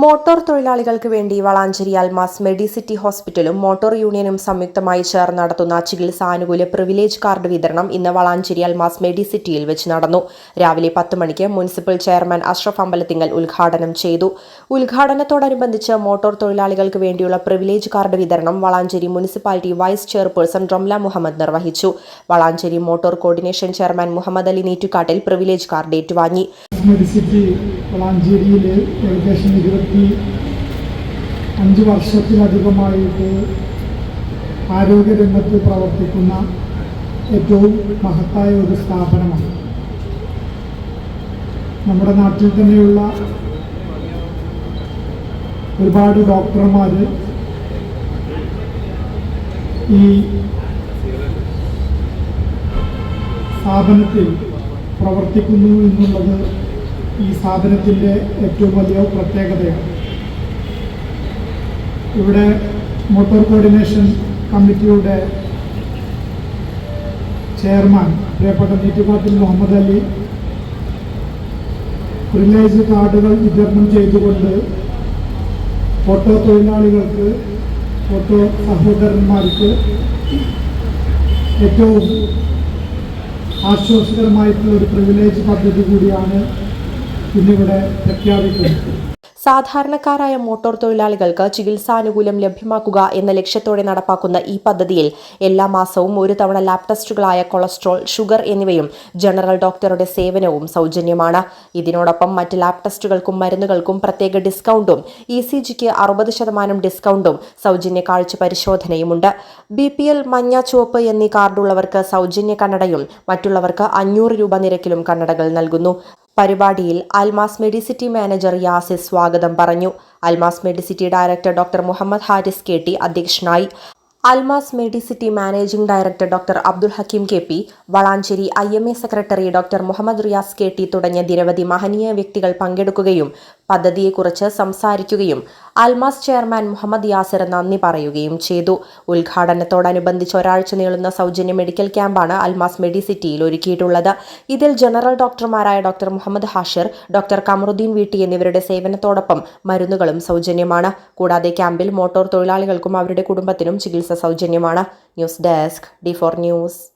Motor തൊഴിലാളികൾക്ക് വേണ്ടി Valanchery Almas medicity ഹോസ്പിറ്റലും മോട്ടോർ യൂണിയനും സംയുക്തമായി ചേർന്ന് നടത്തുന്ന ചികിത്സാനുകൂല പ്രിവിലേജ് കാർഡ് വിതരണം ഇന്ന് വളാഞ്ചേരി അൽമാസ് മെഡിസിറ്റിയിൽ വെച്ച് നടന്നു. രാവിലെ പത്ത് മണിക്ക് മുനിസിപ്പൽ ചെയർമാൻ അഷ്റഫ് അമ്പലത്തിങ്ങൽ ഉദ്ഘാടനം ചെയ്തു. ഉദ്ഘാടനത്തോടനുബന്ധിച്ച് മോട്ടോർ തൊഴിലാളികൾക്ക് വേണ്ടിയുള്ള പ്രിവിലേജ് കാർഡ് വിതരണം Valanchery municipality vice chairperson Ramla Muhammad നിർവഹിച്ചു. Valanchery motor coordination chairman Muhammad Ali Neettukattil privilege card ഏറ്റുവാങ്ങി. ഇരുപത്തി അഞ്ച് വർഷത്തിലധികമായിട്ട് ആരോഗ്യരംഗത്ത് പ്രവർത്തിക്കുന്ന ഏറ്റവും മഹത്തായ ഒരു സ്ഥാപനമാണ്. നമ്മുടെ നാട്ടിൽ തന്നെയുള്ള ഒരുപാട് ഡോക്ടർമാർ ഈ സ്ഥാപനത്തിൽ പ്രവർത്തിക്കുന്നു എന്നുള്ളത് ഈ സ്ഥാപനത്തിന്റെ ഏറ്റവും വലിയ പ്രത്യേകതയാണ്. ഇവിടെ മോട്ടോർ കോർഡിനേഷൻ കമ്മിറ്റിയുടെ ചെയർമാൻ പ്രിയപ്പെട്ട നീറ്റുകാട്ടിൽ മുഹമ്മദ് അലി പ്രിവിലേജ് കാർഡുകൾ വിതരണം ചെയ്തുകൊണ്ട് ഓട്ടോ തൊഴിലാളികൾക്ക് ഓട്ടോ സഹോദരന്മാർക്ക് ഏറ്റവും ആശ്വാസകരമായിട്ടുള്ള ഒരു പ്രിവിലേജ് പദ്ധതി കൂടിയാണ് ഇന്നിവിടെ പ്രഖ്യാപിക്കുന്നു. സാധാരണക്കാരായ മോട്ടോർ തൊഴിലാളികൾക്ക് ചികിത്സാനുകൂല്യം ലഭ്യമാക്കുക എന്ന ലക്ഷ്യത്തോടെ നടപ്പാക്കുന്ന ഈ പദ്ധതിയിൽ എല്ലാ മാസവും ഒരു തവണ ലാബ് ടെസ്റ്റുകളായ കൊളസ്ട്രോൾ ഷുഗർ എന്നിവയും ജനറൽ ഡോക്ടറുടെ സേവനവും സൗജന്യമാണ്. ഇതിനോടൊപ്പം മറ്റ് ലാബ് ടെസ്റ്റുകൾക്കും മരുന്നുകൾക്കും പ്രത്യേക ഡിസ്കൗണ്ടും ഇ സി ജിക്ക് അറുപത് ശതമാനം ഡിസ്കൗണ്ടും സൗജന്യ കാഴ്ച പരിശോധനയുമുണ്ട്. ബി പി എൽ മഞ്ഞ ചുവപ്പ് എന്നീ കാർഡുള്ളവർക്ക് സൗജന്യ കണ്ണടയും മറ്റുള്ളവർക്ക് അഞ്ഞൂറ് രൂപ നിരക്കിലും കണ്ണടകൾ നൽകുന്നു. പരിപാടിയിൽ അൽമാസ് മെഡിസിറ്റി മാനേജർ യാസിസ് സ്വാഗതം പറഞ്ഞു. Almas medicity director doctor Muhammad Haris K T അധ്യക്ഷനായി. Almas medicity managing director doctor Abdul Hakeem K P Valanchery I M A secretary doctor Muhammad Riyas K T തുടങ്ങിയ നിരവധി മഹനീയ വ്യക്തികൾ പങ്കെടുക്കുകയും പദ്ധതിയെക്കുറിച്ച് സംസാരിക്കുകയും അൽമാസ് ചെയർമാൻ മുഹമ്മദ് യാസിർ നന്ദി പറയുകയും ചെയ്തു. ഉദ്ഘാടനത്തോടനുബന്ധിച്ച് ഒരാഴ്ച നീളുന്ന സൗജന്യ മെഡിക്കൽ ക്യാമ്പാണ് അൽമാസ് മെഡിസിറ്റിയിൽ ഒരുക്കിയിട്ടുള്ളത്. ഇതിൽ ജനറൽ ഡോക്ടർമാരായ ഡോക്ടർ മുഹമ്മദ് ഹാഷിർ ഡോക്ടർ കമറുദ്ദീൻ വീട്ടി എന്നിവരുടെ സേവനത്തോടൊപ്പം മരുന്നുകളും സൗജന്യമാണ്. കൂടാതെ ക്യാമ്പിൽ മോട്ടോർ തൊഴിലാളികൾക്കും അവരുടെ കുടുംബത്തിനും ചികിത്സ സൗജന്യമാണ്. News desk D four news.